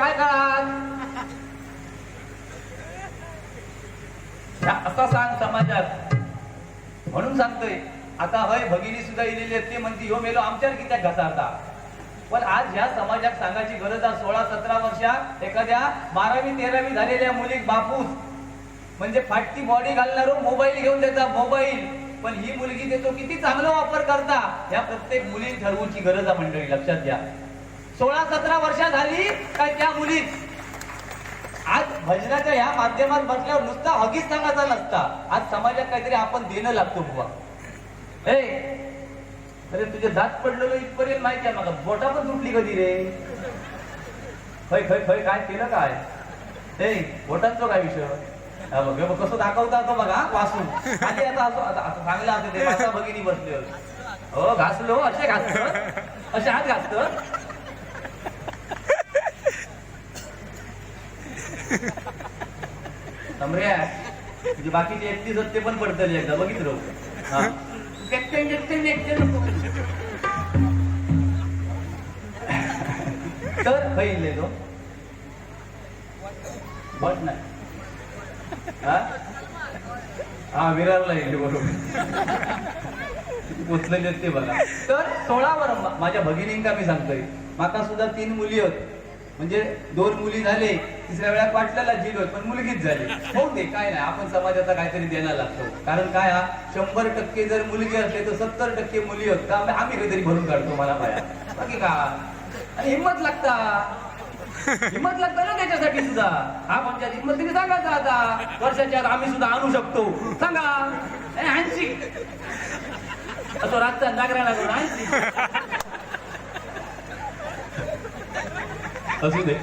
काय कराल असा सांग समाजात. म्हणून सांगतोय आता हय भगिनी सुद्धा इलेली आहेत ते म्हणते ह्यो मेलो आमच्यावर कित्याक घसारता पण आज ह्या समाजात सांगायची गरज आहे सोळा सतरा वर्षा एखाद्या बारावी तेरावी झालेल्या मुलीक बापूस म्हणजे फाटती बॉडी घालणारो मोबाईल घेऊन देता मोबाईल. पण ही मुलगी देतो किती चांगला वापर करता. ह्या प्रत्येक मुली ठरवूची गरज आहे मंडळी लक्षात घ्या. सोळा सतरा वर्षा झाली काय त्या मुलीत. आज भजनाच्या ह्या माध्यमात बसल्यावर नुसता हगीच सांगायचा नसता. आज समाजात काहीतरी आपण देणं लागतो बुवा. ए अरे तुझे दात पडलेलो इथपर्यंत माहिती आहे मला. बोटा पण तुटली कधी रे? खै खै खै काय केलं काय? ए बोटांचं काय विषय? बघ बघ कसं दाखवता तो बघा वासून खाली आता असं आता असं चांगलं असं ते. माता भगिनी बसले हो घासलो असे घासत. असे हात घासत. समऱ्या तुझे बाकीचे एकतीस होते ते पण पडतले एकदा. बघितलं राहू हा? तर खाईल तो. बट नाही. हा? हा विरारला येईल बरोबर. पोचलेले ते बघा. तर सोळावर मा- माझ्या भगिनींका मी सांगतोय. माका सुद्धा तीन मुली होत. म्हणजे दोन मुली झाले तिसऱ्या वेळा वाटल्याला झील होत पण मुलगीच झाली. हो ते काय नाही आपण समाजाचा काहीतरी द्यायला लागतो. कारण काय हा शंभर टक्के जर मुलगी असले तर सत्तर टक्के मुली होत. आम्ही काहीतरी भरून काढतो मला पाया बाकी का? आणि हिंमत लागता. हिंमत लागतं ना त्याच्यासाठी सुद्धा. हा पंचायत हिंमत तिने सांगायचा आता. वर्षाच्या आत आम्ही सुद्धा आणू शकतो. सांगा. ऐंशी. असं रातचा नागरा करून ऐंशी. असू दे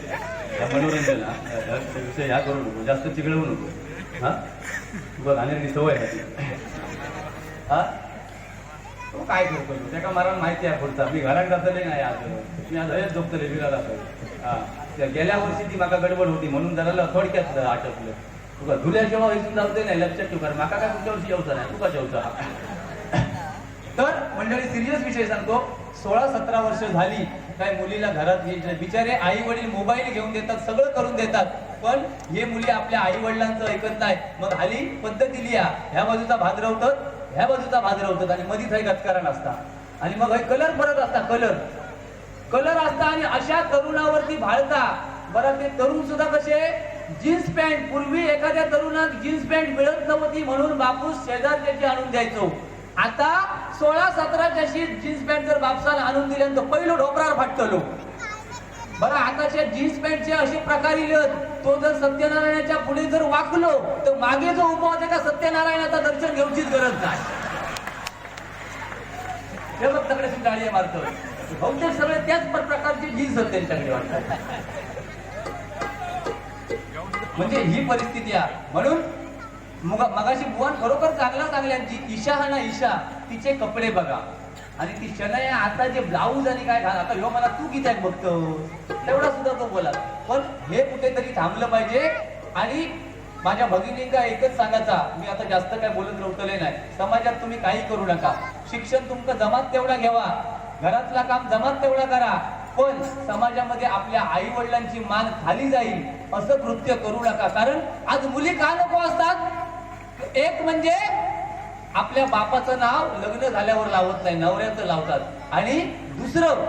मनोरंजन या- विषय ह्या करू नको जास्त चिघळवू नको. हा? बघ आणि सवय आहे हा? तो काय करतो? त्याका मला माहिती आहे पुढचा. मी घरात जातले नाही आज. मी आज हयच झोपतले विराला हा. गेल्या वर्षी ती माका गडबड होती म्हणून जरा थोडक्यात आटपलं. तुका धुल्याशिवाय वयसून जाऊ नाही लक्षात ठेव कारण माका काय तुमच्या वर्षी येऊचा नाही तुका जेवचा तर मंडळी सिरियस विषय सांगतो. सोळा सतरा वर्ष झाली काय मुलीला घरात घ्यायचे बिचारे आई वडील मोबाईल घेऊन देतात सगळं करून देतात. पण हे मुली आपल्या आई वडिलांचं ऐकत नाही. मग हल्ली पद्धती लिहा ह्या बाजूचा भाद्रवतात ह्या बाजूचा भाद्रवतात आणि मधीच हे गचकारण असता. आणि मग हे कलर परत असता कलर कलर असता आणि अशा तरुणावरती भाळता. बरं ते तरुण सुद्धा कसे? Jeans pant. पूर्वी एखाद्या तरुणात जीन्स पॅन्ट मिळत नव्हती म्हणून बापूस शेजारच्याची आणून द्यायचो. आता सोळा सतराच्याशी जीन्स पॅन्ट जर बापसाला आणून दिल्यानंतर पहिलं ढोपरावर फाटतलो बरं आताच्या जीन्स पॅन्टचे असे प्रकार इलत तो जर सत्यनारायणाच्या पुढे जर वाकलो तर मागे जो उभा होता का सत्यनारायणाचा दर्शन घेऊचीच गरज नाही. हे बघ सगळे गाडी मारतो बहुतेक सगळे त्याच प्रकारचे जीन्स होत त्यांच्याकडे वाटतात म्हणजे ही परिस्थिती आहे. म्हणून मग मगाशी बुवान खरोखर चांगला चांगल्यांची ईशा हा ना ईशा. तिचे कपडे बघा. आणि ती शनया आता जे ब्लाऊज आणि काय घाल आता ह्यो मला तू किती बघतो? तेवढा सुद्धा तो बोला. पण हे कुठेतरी थांबलं पाहिजे. आणि माझ्या भगिनींका एकच सांगायचा. मी आता जास्त काय बोलत रवतले नाही. समाजात तुम्ही काही करू नका. शिक्षण तुमचं जमात तेवढा घ्यावा. घरातला काम जमात तेवढा करा. पण समाजामध्ये आपल्या आई वडिलांची मान खाली जाईल. असं कृत्य करू नका. कारण आज मुली का नको असतात? एक म्हणजे आपल्या बापाचं नाव लग्न झाल्यावर लावत नाही नवऱ्याचं लावतात. आणि दुसरं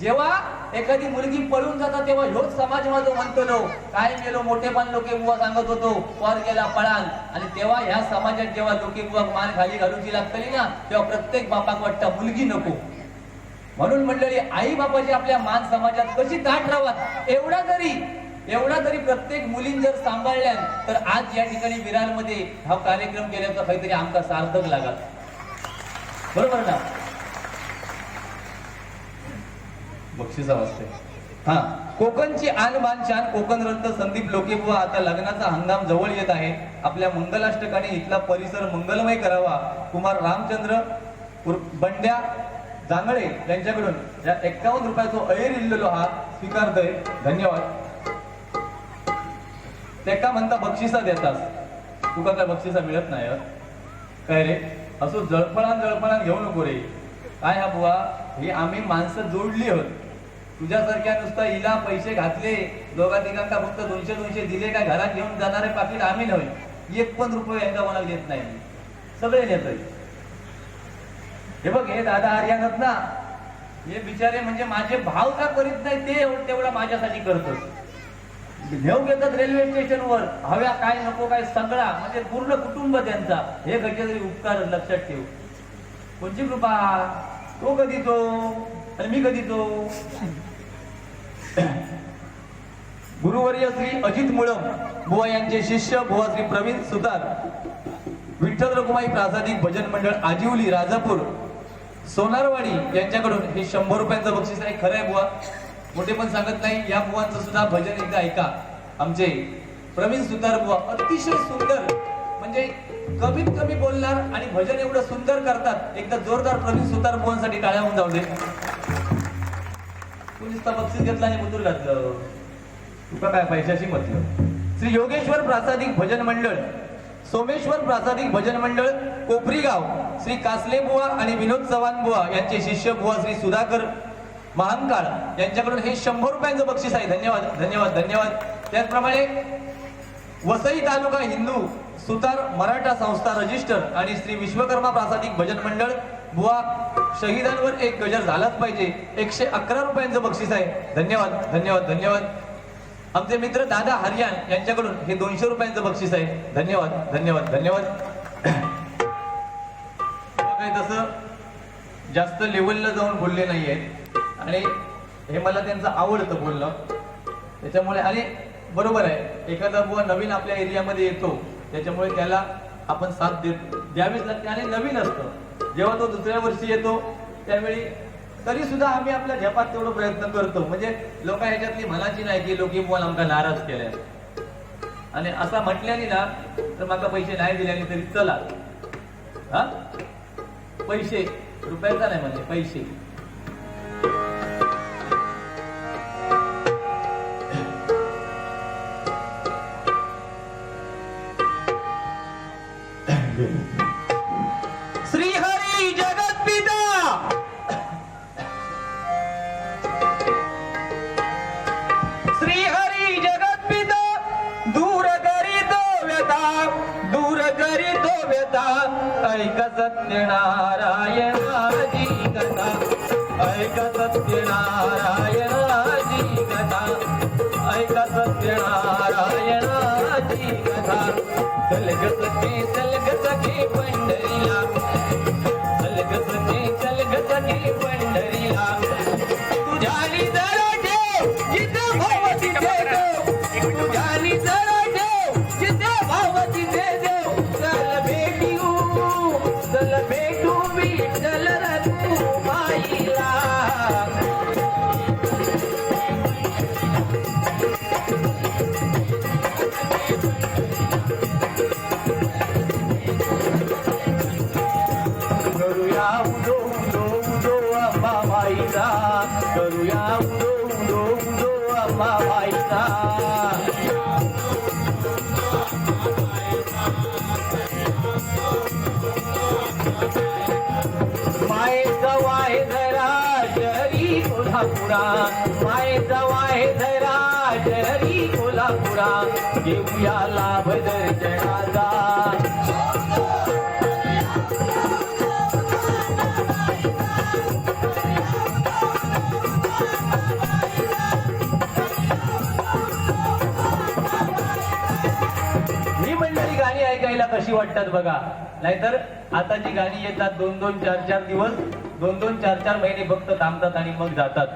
जेव्हा एखादी मुलगी पळून जातात तेव्हा ह्योच समाज माझं म्हणतो लो काय गेलो मोठेपण लोके बुवा सांगत होतो वर गेला पळाल. आणि तेव्हा ह्या समाजात जेव्हा लोके बुवा मान खाली घालूची लागतली ना तेव्हा प्रत्येक बापाक वाटतं मुलगी नको. म्हणून मंडळी आई बापाची आपल्या मान समाजात कशी दाट राहत एवढा तरी एवढा तरी प्रत्येक मुलीं जर सांभाळल्या तर आज या ठिकाणी विरारमध्ये हा कार्यक्रम केल्याचा काहीतरी आमचा सार्थक लागत बरोबर ना? बक्षिसा वाजते हा. कोकणची आन बान शान कोकण रत्न संदीप लोकेबुवा आता लग्नाचा हंगाम जवळ येत आहे. आपल्या मंगलाष्टकाने इथला परिसर मंगलमय करावा. कुमार रामचंद्र बंड्या जांगळे यांच्याकडून या एक्कावन्न रुपयाचो अहेर इल्लेलो हा स्वीकारतोय. धन्यवाद. तेका म्हणता बक्षिसा देतास तुका काय बक्षिसा मिळत नाही काय रे? असो जळपणान जळपणान घेऊ नको रे. काय हा बुवा? ही आम्ही माणसं जोडली आहोत तुझ्यासारख्या नुसता हिला पैसे घातले दोघा तिघांका फक्त दोनशे दोनशे दिले काय घरात घेऊन जाणारे पाकिट आम्ही नव्हे. एक पण रुपये यांना कोणाला देत नाही सगळे नेतोय हे बघ हे दादा आर्यानत ना हे बिचारे म्हणजे माझे भाव का करीत नाही ते तेवढा तेवढं माझ्यासाठी करतोस घेऊ घेतात रेल्वे स्टेशनवर हव्या काय नको काय सगळा म्हणजे पूर्ण कुटुंब त्यांचा. हे कधीतरी उपकार लक्षात ठेव. कोणची कृपा? तो कधी तो? आणि मी कधी तो? गुरुवर्य श्री अजित मुळम बुवा यांचे शिष्य बुवा श्री प्रवीण सुतार विठ्ठल रघुमाई प्रासादिक भजन मंडळ आजिवली राजापूर सोनारवाडी यांच्याकडून हे शंभर रुपयांचं बक्षीस आहे. खरं आहे बुवा. मोठे पण सांगत नाही. या बुवांचं सुद्धा भजन एकदा ऐका. आमचे प्रवीण सुतार बुवा अतिशय सुंदर म्हणजे कमीत कमी बोलणार आणि भजन एवढं सुंदर करतात. एकदा जोरदार प्रवीण सुतार बुवांसाठी टाळ्या होऊन जाऊ दे. कुणीच बक्षीस घेतला आणि मुतूर घातलं. तुका काय पैशाशी म्हटलं? श्री योगेश्वर प्रासादिक भजन मंडळ सोमेश्वर प्रासादिक भजन मंडळ कोपरीगाव श्री कासले बुवा आणि विनोद चव्हाण बुवा यांचे शिष्य बुवा श्री सुधाकर महानकाळ यांच्याकडून हे शंभर रुपयांचं बक्षीस आहे. धन्यवाद धन्यवाद धन्यवाद. त्याचप्रमाणे वसई तालुका हिंदू सुतार मराठा संस्था रजिस्टर आणि श्री विश्वकर्मा प्रासादिक भजन मंडळ बुवा शहीदांवर एक गजर झालाच पाहिजे. एकशे अकरा रुपयांचं बक्षीस आहे. धन्यवाद धन्यवाद धन्यवाद. आमचे मित्र दादा हरियाण यांच्याकडून हे दोनशे रुपयांचं बक्षीस आहे. धन्यवाद धन्यवाद धन्यवाद. काही तसं जास्त लेवलला जाऊन बोलले नाही आहेत आणि हे मला त्यांचं आवडतं बोलणं. त्याच्यामुळे आणि बरोबर आहे एखादा बुवा नवीन आपल्या एरियामध्ये येतो त्याच्यामुळे त्याला आपण साथ देत द्यावीच लागते आणि नवीन असतं. जेव्हा तो दुसऱ्या वर्षी येतो त्यावेळी तरी सुद्धा आम्ही आपल्या झपात तेवढं प्रयत्न करतो. म्हणजे लोक ह्याच्यातली म्हणाची नाही की लोक बुवा आमका नाराज केल्या. आणि असा म्हटल्याने ना तर माका पैसे नाही दिल्याने तरी चला. हा? पैसे रुपयाचा नाही म्हणजे पैसे. सत्यनारायणाची कथा ऐक सत्यनारायणाची कथा ऐक सत्यनारायणाची कथा. चलग सखे चलग कोल्हापुरा. माय जवाय धरा जरी कोल्हापुरा. घेऊया लाभ दर्शनाचा कशी वाटतात बघा. नाहीतर आता जी गाणी येतात दोन दोन चार चार दिवस. दोन दोन चार चार महिने फक्त थांबतात आणि मग जातात.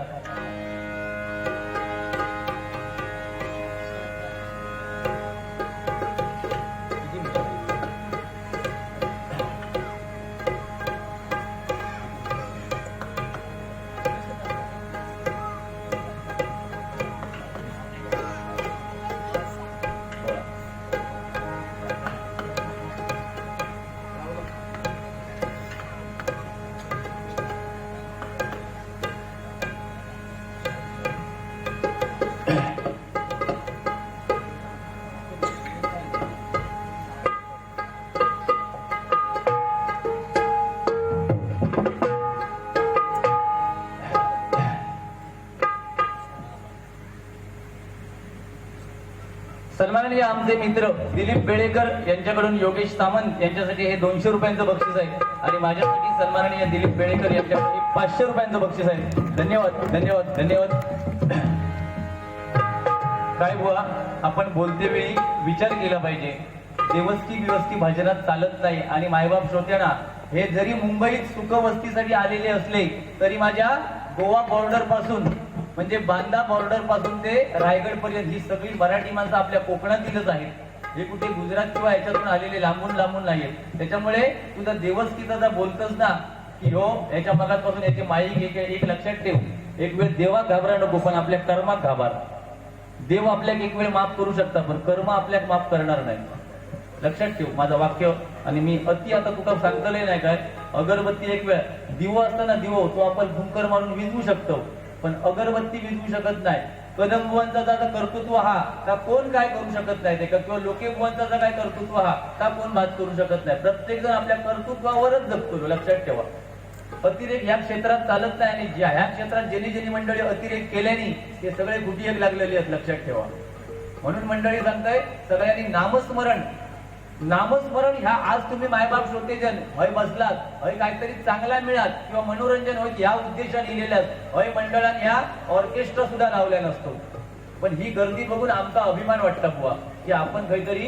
सन्माननीय आमचे मित्र दिलीप बेळेकर यांच्याकडून योगेश सामंत यांच्यासाठी हे दोनशे रुपयांचं बक्षीस आहे. आणि माझ्यासाठी सन्माननीय दिलीप बेळेकर यांच्यासाठी पाचशे रुपयांचं बक्षीस आहे. धन्यवाद धन्यवाद धन्यवाद. काय बुवा आपण बोलते वेळी विचार केला पाहिजे. देवस्ती बिवस्ती भाजनात चालत नाही आणि मायबाप श्रोत्यांना हे जरी मुंबईत सुखवस्तीसाठी आलेले असले तरी माझ्या गोवा बॉर्डरपासून म्हणजे बांदा बॉर्डरपासून ते रायगड पर्यंत ही सगळी मराठी माणसं आपल्या कोकणातीलच आहेत. हे कुठे गुजरात किंवा याच्यातून आलेले लांबून लांबून नाहीयेत त्याच्यामुळे तुझा देवस्तीचा जर बोलतोस ना की हो याच्या मगापासून याची माईक एक एक लक्षात ठेव. एक वेळ देवा घाबरा नको पण आपल्या कर्मात घाबर. देव आपल्याला एक वेळ माफ करू शकता पण कर्म आपल्याला माफ करणार नाही लक्षात ठेव माझं वाक्य. आणि मी अति आता तुका सांगतलंय नाही काय अगरबत्ती एक वेळ दिवो असताना दिवो तो आपण भुंकर मारून विजवू शकतो. पण अगरबत्ती विझवू शकत नाही. कदम बुवांचा कर्तृत्व हा. का कोण काय करू शकत नाही ते? किंवा लोके काय कर्तृत्व हा? का कोण बात करू शकत नाही? प्रत्येक जण आपल्या कर्तृत्वावरच जगतो लक्षात ठेवा. अतिरेक ह्या क्षेत्रात चालत नाही आणि ज्या ह्या क्षेत्रात ज्यांनी ज्यांनी मंडळी अतिरेक केल्याने ते सगळे गुटी एक लागलेले आहेत लक्षात ठेवा. म्हणून मंडळी सांगताय सगळ्यांनी नामस्मरण नामस्मरण ह्या आज तुम्ही मायबाप श्रोतेजन हय बसलात हय काहीतरी चांगला मिळात किंवा मनोरंजन होईल या उद्देशाने लिहिलेल्या हय मंडळात ह्या ऑर्केस्ट्रा सुद्धा लावल्या नसतो. पण ही गर्दी बघून आमचा अभिमान वाटता बुवा की आपण काहीतरी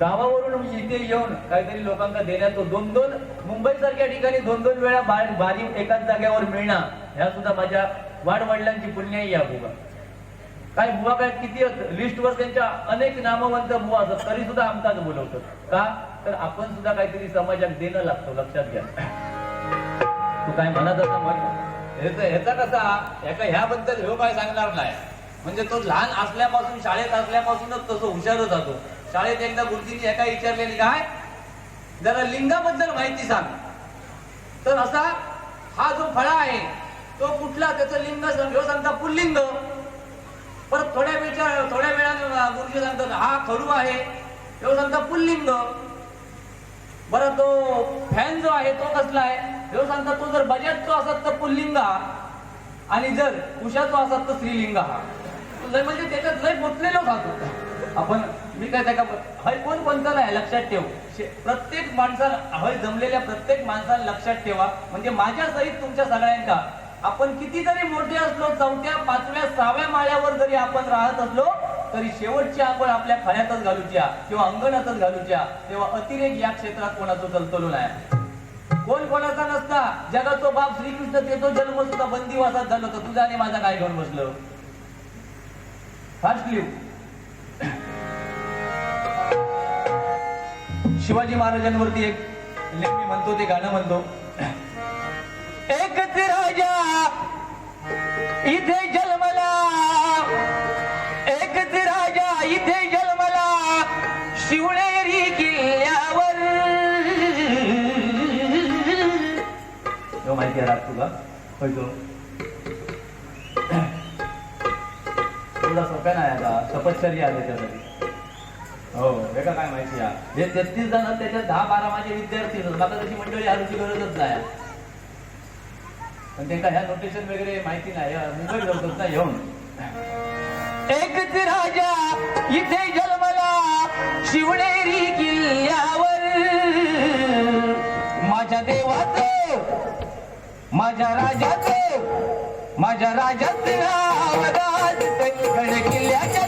गावावरून म्हणजे इथे येऊन काहीतरी लोकांना देण्यात दोन दोन मुंबई सारख्या ठिकाणी दोन दोन वेळा बारी एकाच जाग्यावर मिळणार ह्या सुद्धा माझ्या वाडवडिलांची पुण्याही या बुवा. काय बुवा काय किती लिस्ट वर त्यांच्या अनेक नामवंत बुवा असतात तरी सुद्धा आमचाच बोलवतात. का? तर आपण सुद्धा काहीतरी समाजात देणं लागतो लक्षात घ्या. तू काय म्हणत असा म्हण? ह्याचा ह्याचा कसा ह्याका ह्याबद्दल ह्यो काय सांगणार नाही. म्हणजे तो लहान असल्यापासून शाळेत असल्यापासूनच तसं हुशारच जातो. शाळेत एकदा गुरुजींनी एका विचारलेली काय? जरा लिंगाबद्दल माहिती सांग. तर असा हा जो फळा आहे तो कुठला? त्याचं लिंग सांग ह्यो सांगता पुल्लिंग. परत थोड्या वेळच्या थोड्या वेळानं गुरुजी सांगतात हा खडू आहे. ह्यो सांगता पुल्लिंग. बरं तो फॅन जो आहे तो कसला आहे? ह्यो सांगता तो जर बजाजचो असत तर पुल्लिंग हा आणि जर उषाचो असत तर स्त्रीलिंग हा. लय म्हणजे त्याच्यात लय गुंतलेलो सांगतो आपण मी काय त्या हय कोण कोणता नाही लक्षात ठेव. शे- प्रत्येक माणसाला हय जमलेल्या प्रत्येक माणसाला लक्षात ठेवा. म्हणजे माझ्या सहित तुमच्या सगळ्यांका आपण किती जरी मोठे असलो चौथ्या पाचव्या सहाव्या माळ्यावर जरी आपण राहत असलो तरी शेवटची आपण आपल्या खऱ्यातच घालूच्या किंवा अंगणातच घालूच्या तेव्हा अतिरेक या क्षेत्रात कोणाचं चलतलो नाही. कोण कोणाचा नसता. जगातो बाप श्रीकृष्ण ते जन्म सुद्धा बंदिवासात झालो तर तुझा आणि माझा काय घेऊन बसलो? फास्ट लिव शिवाजी महाराजांवरती एक लेखी म्हणतो ते गाणं म्हणतो. एकच राजा इथे जन्मला. एकच राजा इथे जन्मला. शिवणेरी किल्ल्यावर. माहिती आहे राग तुला होय तुला थोडा सोप्या नाही आता तपश्चर्या आहे त्याच्यासाठी. हो हे का काय माहिती आहे? हे तेहतीस जण त्याच्यात दहा बारा माझे विद्यार्थी मला तशी मंडळी आरूची गरजच नाही. पण त्यांना ह्या नोटेशन वगैरे माहिती नाही. मुंबईत जातात ना येऊन. एकच राजा इथे जन्मला शिवनेरी किल्ल्यावर. माझ्या देवाचं माझ्या राजाचं माझ्या राजाचं नाव किल्ल्याच्या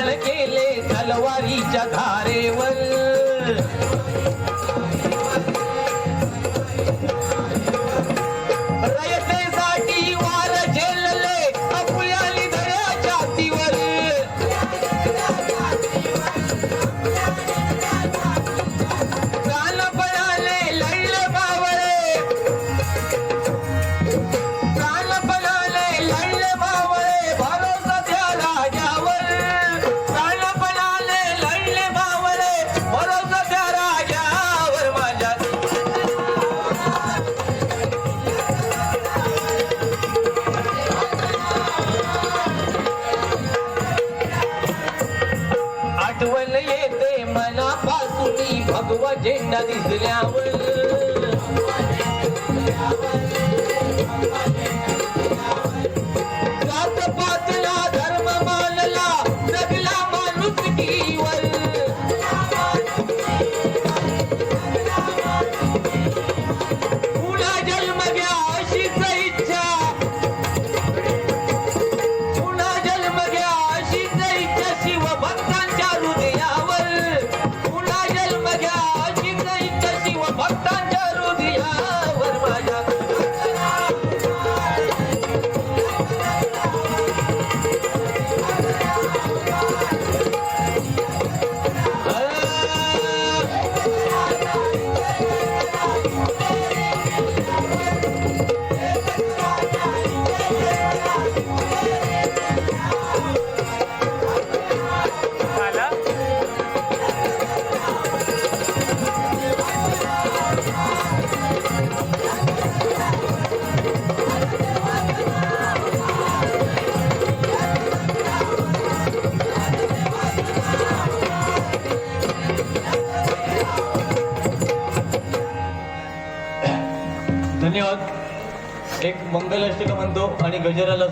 केले तलवारीच्या धारेवर. आठवण येते मनापासून भगवा झेंडा दिसल्यावर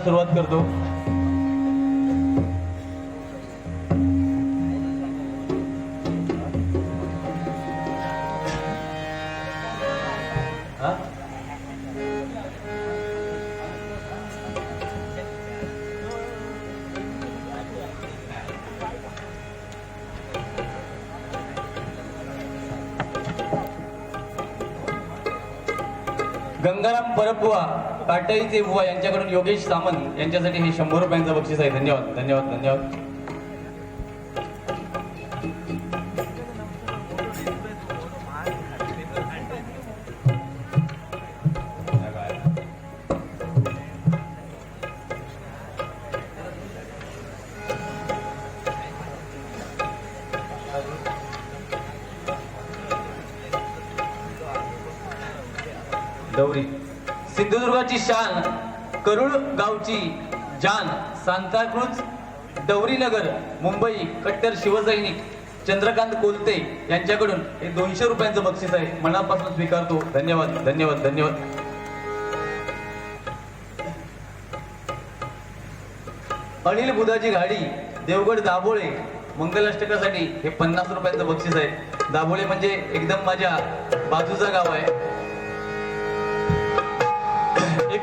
गजराला सुरुवात करतो हा? गंगाराम परबुवा काटाईचे बुवा यांच्याकडून योगेश सामंत यांच्यासाठी हे शंभर रुपयांचं बक्षीस आहे. धन्यवाद धन्यवाद धन्यवाद. दौरी. सिंधुदुर्गाची शान करुळ गावची जान सांताक्रूज दौरीनगर मुंबई कट्टर शिवसैनिक चंद्रकांत कोलते यांच्याकडून हे दोनशे रुपयांचं बक्षीस आहे. मनापासून स्वीकारतो. धन्यवाद धन्यवाद धन्यवाद. अनिल बुधाची गाडी देवगड दाभोळे मंगलाष्टकासाठी हे पन्नास रुपयांचं बक्षीस आहे. दाभोळे म्हणजे एकदम माझ्या बाजूचा गाव आहे.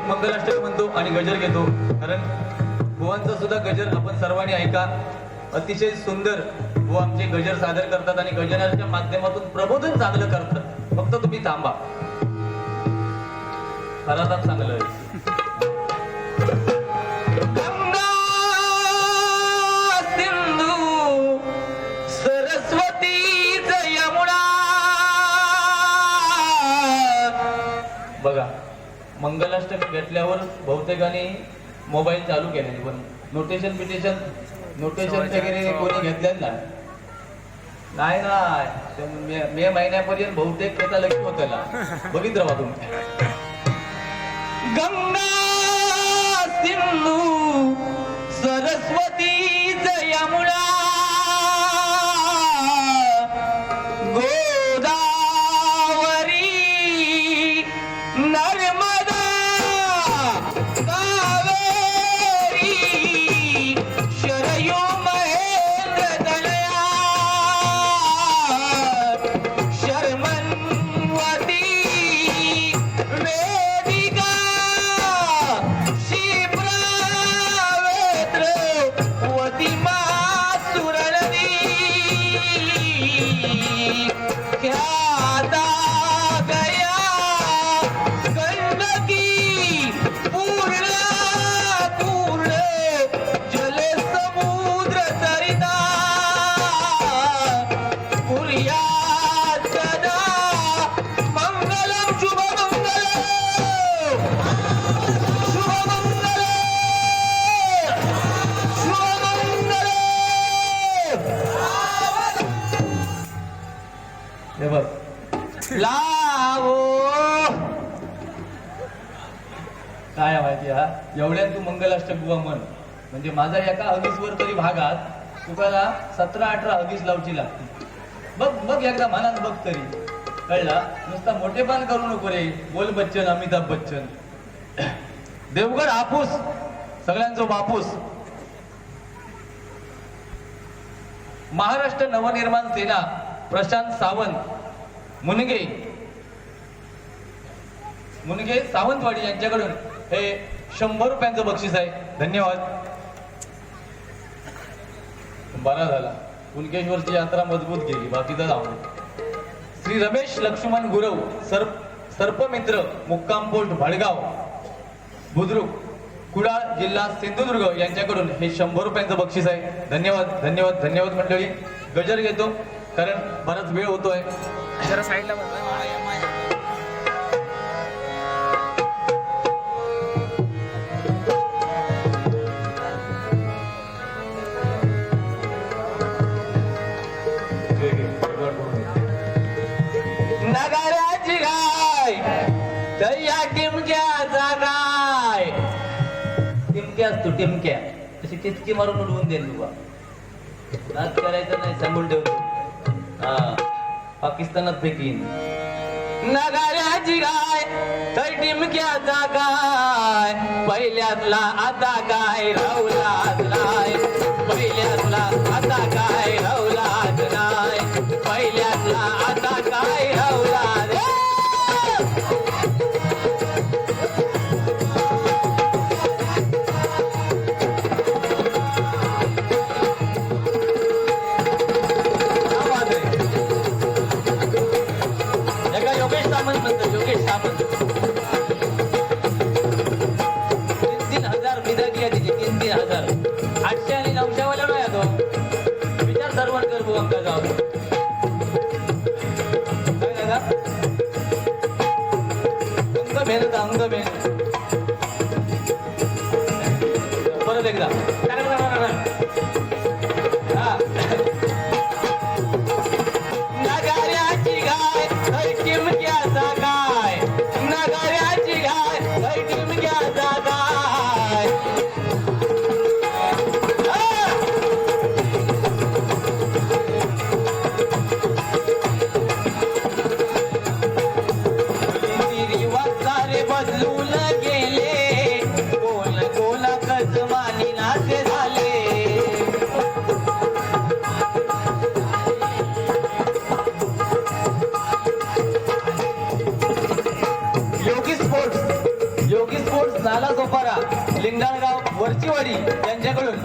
मंगलाष्टक म्हणतो आणि गजर घेतो. कारण बुवांचा सुद्धा गजर आपण सर्वांनी ऐका. अतिशय सुंदर बुवा आमचे गजर सादर करतात आणि गजराच्या माध्यमातून प्रबोधन चांगलं करतात. फक्त तुम्ही थांबा. चांगलं आहे. मंगलाष्टक घेतल्यावर बहुतेकांनी मोबाईल चालू केले पण नोटेशन बिटेशन नोटेशन वगैरे कोणी घेतलेलं नाही. नाही ना ते मे मे महिन्यापर्यंत बहुतेक त्याचा लक्ष होतं बघित राहा तुम्ही. गंगा सिंधू सरस्वती यमुना एवढ्यात तू मंगलाष्टक बुवा म्हण म्हणजे माझा एका अवीसवर तरी भागात तुकाला सतरा अठरा हगीस लावची लागते. बघ बघ एकदा मनात बघ तरी. कळला? नुसता मोठेपण करू नको रे. बोल बच्चन अमिताभ बच्चन. देवगड हापूस सगळ्यांचो बापूस. महाराष्ट्र नवनिर्माण सेना प्रशांत सावंत. मुनगे. मुनगे सावंतवाडी यांच्याकडून. हे शंभर रुपयांचं बक्षीस आहे. धन्यवाद. बरा झाला. कुणकेश्वरची यात्रा मजबूत गेली बाकीचा जाऊन. श्री रमेश लक्ष्मण गुरव सर्प सर्पमित्र मुक्काम पोस्ट भडगाव. बुद्रुक कुडाळ जिल्हा सिंधुदुर्ग यांच्याकडून हे शंभर रुपयांचं बक्षीस आहे. धन्यवाद धन्यवाद धन्यवाद मंडळी. गजर घेतो कारण बराच वेळ होतोय. जरा साईडला टिमक्या तू टिमक्या तशी टिचकी मारून उडवून देईल तुला नाच करायचं नाही सांगून ठेवतो हा पाकिस्तानात फेकीन नगाऱ्याची गाय तर टिमक्याचा गाय पहिल्यातला आता काय राहुलाच पहिल्यातला आता काय राहुलाच सर्वण कर काय दादा अंग भेद अंग भेद लिंगाळगाव वरचीवाडी यांच्याकडून.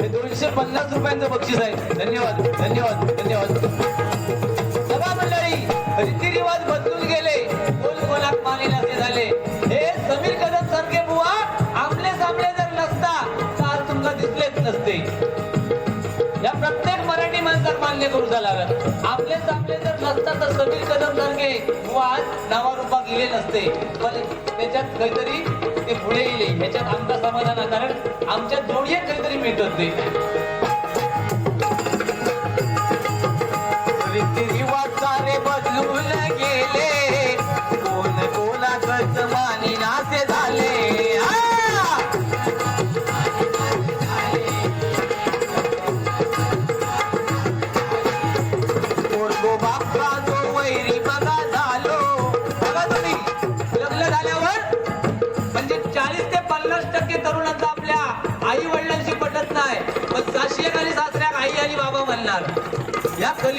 हे दोनशे पन्नास रुपयांचं बक्षीस आहे. धन्यवाद धन्यवाद धन्यवाद. सभा मंडळी रीतिरिवाज बदलून गेले. कोण कोणाक माने असे झाले. हे समीर कदम सारखे बुवा आपले सामने जर नसता तर आज तुमका दिसलेच नसते. या प्रत्येक मराठी माणसात मान्य करू झाला आपले सामने जर नसता तर समीर कदम सारखे बुवा आज नावारूपा गेले नसते. पण त्याच्यात काहीतरी ते पुढे येईल. ह्याच्यात आमचा समाधान कारण आमच्या जोडीत काहीतरी मिळतात ते.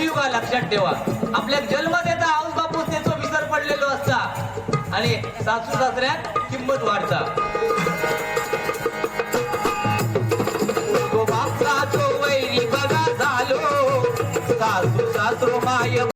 कलियुगा लक्षात ठेवा. आपल्या जन्मात येता आऊस बापूस त्याचा विसर पडलेलो असता. आणि सासू सासऱ्यात किंमत वाढता. पोरगो तो वैरी बघा झालो. सासू सासरो माय